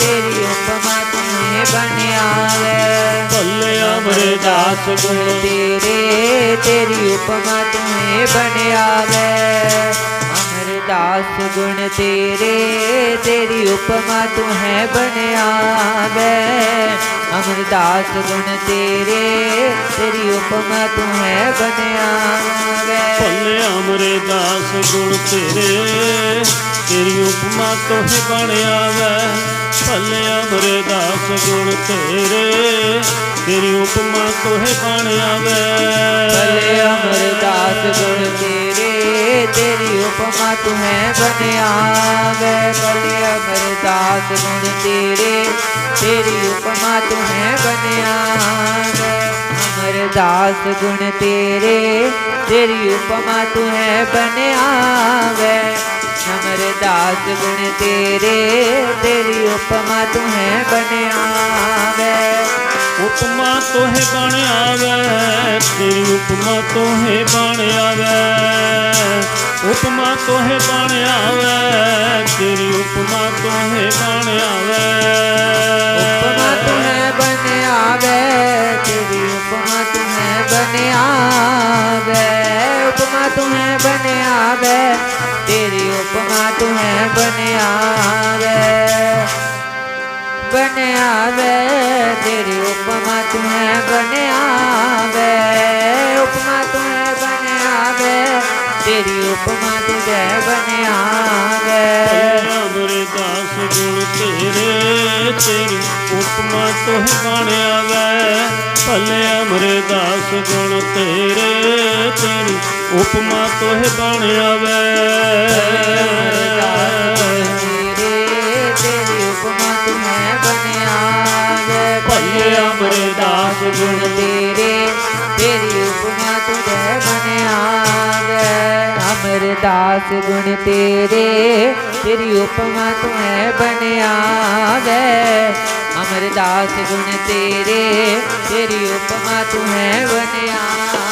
तेरी उपमा तुमने बनियावे बोले अमरदास गुण तेरे तेरी उपमा तुमने बनियावे अमरदास गुण तेरे तेरी उपमा तुम्हें बनयावे अमरदास गुण तेरे तेरी उपमा तुम्हें बनयावे अमरदास गुण तेरे। तेरी उपमा तो ही बनया वै भले अमरदास गुण तेरे, तेरी उपमा तो ही बनया वै भले अमरदास गुण तेरे, तेरी उपमा तुम्हें बनया वै भले अमरदास गुण तेरे, तेरी उपमा तुम्हें बनया वै अमर गुण तेरे, तेरी उपमा तुम्हें बनया वै दास गुण तेरे तेरी उपमा तू है बने आवे। उपमा तो है बने आवे तेरी उपमा तो है बने आवे। उपमा तो है बने आवे तेरी उपमा तो है बने आवे। उपमा तो है बने आवे तेरी उपमा तुम्हें बने आवे, तेरी उपमा तुम्हें बने आवे। बने आवे, तेरी उपमा तुम्हें बने आवे। उपमा तुम्हें बने आवे, तेरी उपमा तुझे बने आवे। दास गुण तेरे तेरी उपमा तुह बने आवे भले अमरे दास गुण तेरे, तेरी उपमा तोह बण तो आवे। अमरदास गुण। तेरे तेरी उपमा तो तुझे बने अमरदास गुण तेरे उपमा तुझे बने आवे। अमरदास गुण तेरे, तेरी उपमा तुझे बने आ